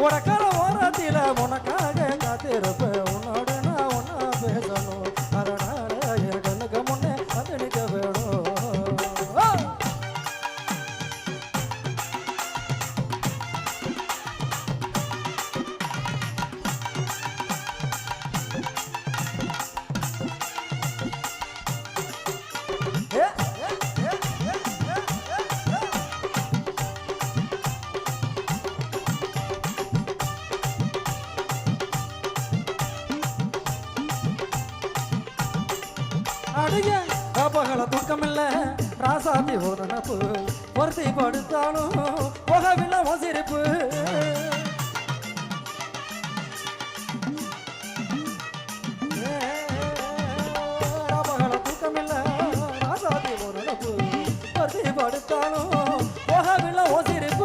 உனக்கால ஓரத்தில உனக்காக காத்திருப்பேன். உன்னோட நான் ஒன்னா பேசணும். அதனால என் கண்ணுக்கு முன்னே அது நிற்க வேணும். அடிய அபகல தூக்கமில்ல. ராசாத்தி ஒரு நப்பு ஒருத்தி படுத்தாலும் போகவில்லை ஒசிரிப்பு படுத்தாலும் போகவில்லை ராசாத்தி